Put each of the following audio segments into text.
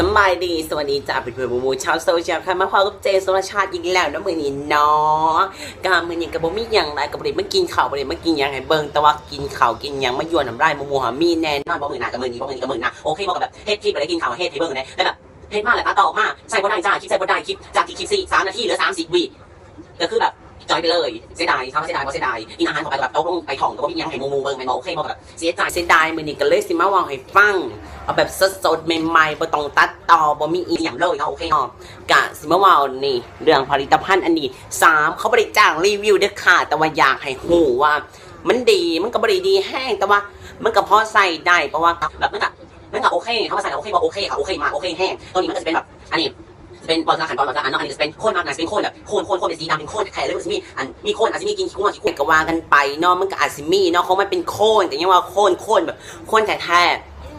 สบายดี สวัสดีจ้าเพื่อนๆหมูๆชาวโซเชียลค่ะมาพอกับเจสุรชาติอีกแล้วนะมือนี้เนาะกามือนี้กับบ่มีหยังไรกับบริมากินข้าวบริมากินยังให้เบิ่งแต่ว่ากินข้าวกินยังมายวน้ำลายหมูหามีแน่นอนบ่มือหน้ากับมือนี้บ่มือนี้กับมือหน้าโอเคบ่กับแบบเฮ็ดคลิปอะไรกินข้าวเฮ็ดให้เบิ่งได้แต่แบบเฮ็ดมากแล้วตัดต่อกมาใส่บ่ได้จ้าคลิปใส่บ่ได้คลิปจากที่คลิปสี่สามนาทีเหลือสามสิบวิก็คือแบบ จอยไปเลย เสียดายเขาเสียดายเพราะเสียดายกินอาหารข้าไปแบบโต๊ะลงไปถ่องก็บ่มีหยังให้หมูเบิ่งแม่นบ่โอเคบ่แบบเสียใจเสียดายมือนี้ก็เลยสิมาว้าให้ฟังเอาแบบสดๆใหม่ๆบ่ต้องตัดต่อบ่มีอีหยังเลยเนาะโอเคเนาะกะสิมาว่านี่เรื่องผลิตภัณฑ์อันนี้สามเขาบ่ได้จ้างรีวิวเด้อค่ะแต่ว่าอยากให้ฮู้ว่า มันดีมันก็บ่ได้ดีแห้งแต่ว่า มันก็พอใส่ได้เพราะว่าแบบมันก็มันก็โอเคเขามาใส่แล้วโอเคบ่โอเคค่ะโอเคมากโอเคแห้งตัวนี้มันก็จะเป็นแบบอันนี้ เป็นบอลละขันบอลละอันเนาะอันนี้จะเป็นโคนมากนะจะเป็นโคนแบบโคนโคนโคนเป็นสีดำเป็นโคนแข็งเลยมันจะมีอันมีโคนอาจจะมีกินขี้กุ้งขี้กุ้งก็ว่ากันไปเนาะมันก็อาจสิมีเนาะเขาไมันเป็นโคนแต่ยังว่าโคนโคนแบบโคนแท้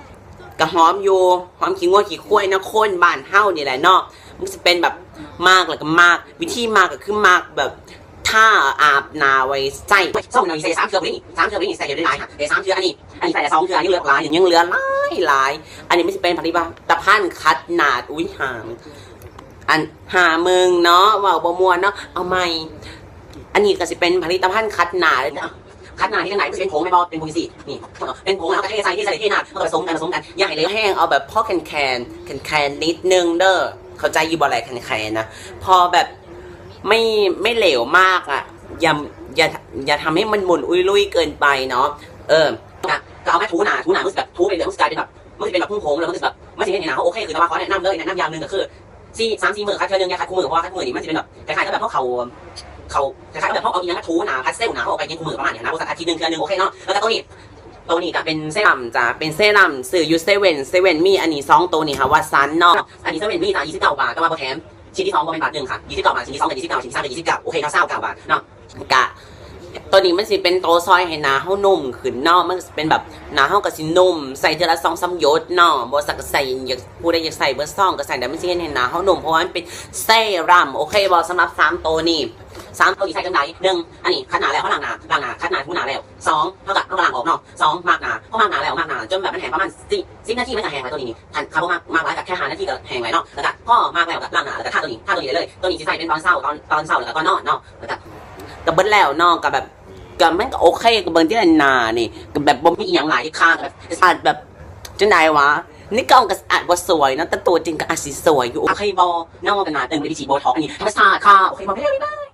ๆกระหอมอยู่หอมขี้งัวขี้ควายนะโคนบ้านเฮานี่แหละเนาะมันจะเป็นแบบมากแล้วก็มากวิธีมากก็คือมากแบบท่าอาบนาไว้ใส่ส่งหน่อยใส่สามเทือกนี่สามเทือกนี่ใส่เดี๋ยวได้หลายค่ะเดี๋ยวสามเทือกอันนี้อันนี้ใส่แต่สองเทือกอันนี้เหลือหลายยังเหลือหลายหลายอันนี้ไม่ใช่เป็นผลิตภัณฑ์คัดหนาดอุ้ยห่าง อันหาเมึงเนาะว่าบมวนเนาะเอาใหม่ อันนี้ก็จะเป็นผลิตภัณฑ์คัดหนาดคัดหนาที่ไหนก็จะเป็นผงไม่บอเป็นผงสีนี่เป็นผงแล้วก็เทใส่ที่ใส่ที่หนาแล้วก็ผสมกันผสมกันอย่าให้เลวแห้งเอาแบบพ่อแคนแคนแคนแคนนิดนึงเด้อเข้าใจอยู่บ่อะไรแคนแคนนะพอแบบไม่ไม่เหลวมากอะอย่าอย่าอย่าทำให้มันหมุนอุ้ยลุยเกินไปเนาะเออก็เอาแม่ถูหนาถูหนามันจะแบบถูไปเรื่อยมันจะกลายเป็นแบบมันจะเป็นแบบพุ่งผงแล้วมันจะแบบมันจะเนในหนาเขาโอเคคือแต่ว่าขอแนะนำเลยแนะนำอย่างหนึ่งก็คือ สี่สามสี่หมือคัดเทือนึงอย่าคัดคู่มือเพราะว่าคัดคู่มือนี่มันจะเป็นแบบคล้ายๆกับแบบพวกเขาเขาคล้ายๆแบบพวกเอาอีนังทูหนาพัดเซลหนาเขาเอาไปกินคู่มือประมาณนี้นะบริษัทอาทิตย์หนึ่งเทือหนึ่งโอเคเนาะแล้วก็ตัวนี้ตัวนี้ก็เป็นเซรั่มจ้ะ เป็นเซรั่มสื่อยูเซเว่นเซเว่นมีอันนี้สองตัวนี่ค่ะว่าซันเนาะ อันนี้เซเว่นมีจ้ะยี่สิบเก้าบาทแต่ว่าโปรแถมชิ้นที่สองก็เป็นบาทหนึ่งค่ะยี่สิบเก้าบาทชิ้นที่สองกับยี่สิบเก้าชิ้นที่สามกับยี่สิบเก้าโอเคเขาเศร้าเก้าบาทเนาะกะ ตัวนี้มันสิเป็นโตซอยให้หนาเฮานุ่มขึ้นเนาะมันเป็นแบบหนาเฮาก็สินุ่ม ใส่เทอละสองสามหยศเนาะบ่สักก็ใส่อยากผู้ใดอยากใส่เบอร์ซองก็ใส่แต่มันสิเฮ็ดให้หนาเฮานุ่มเพราะว่ามันเป็นเซรั่มโอเคบ่สำหรับสามตัวนี้สามตัวนี้ใส่จังไดหนึ่งอันนี้คัดหนาแล้วเขาล้างหนาล้างหนาคัดหนาทูหนาแล้วสองเท่ากับเท่ากับล้างออกเนาะสองมากหนาเพราะมากหนาแล้วมากหนาจนแบบมันแห้งประมาณสิสิบนาทีมันจะแห้งไปตัวนี้ทันคาร์บมากมากหลายกับแค่ห้านาทีก็แห้งไว้เนาะแล้วก็พ่อมากแล้วก็ล้างหนาแล้วก็ท่าตัวนี้ทาตัวนี้ได้เลย ตัวนี้สิใส่เป็นตอนเช้าตอนตอนเช้าแล้วก็ตอนนอนเนาะแล้วก็ กับเบิดแล้วเนาะก็แบบกับมันก็โอเคกับเบิ้ลที่อันนานี่กับแบบบ่มีอหย่างหลายที่ข้างแบบสะอาดแบบจังไดวะนี่กล้องก็สะอาดบ่สวยนะแต่ตัวจริงก็อาจสิสวยอยู่โอเคบอนอกกันหนาเต็มไปด้วยฉีดโบท็อกซ์อันนี้ธรรมชาติค่ะโอเคบอไม่ได้ไม่ได้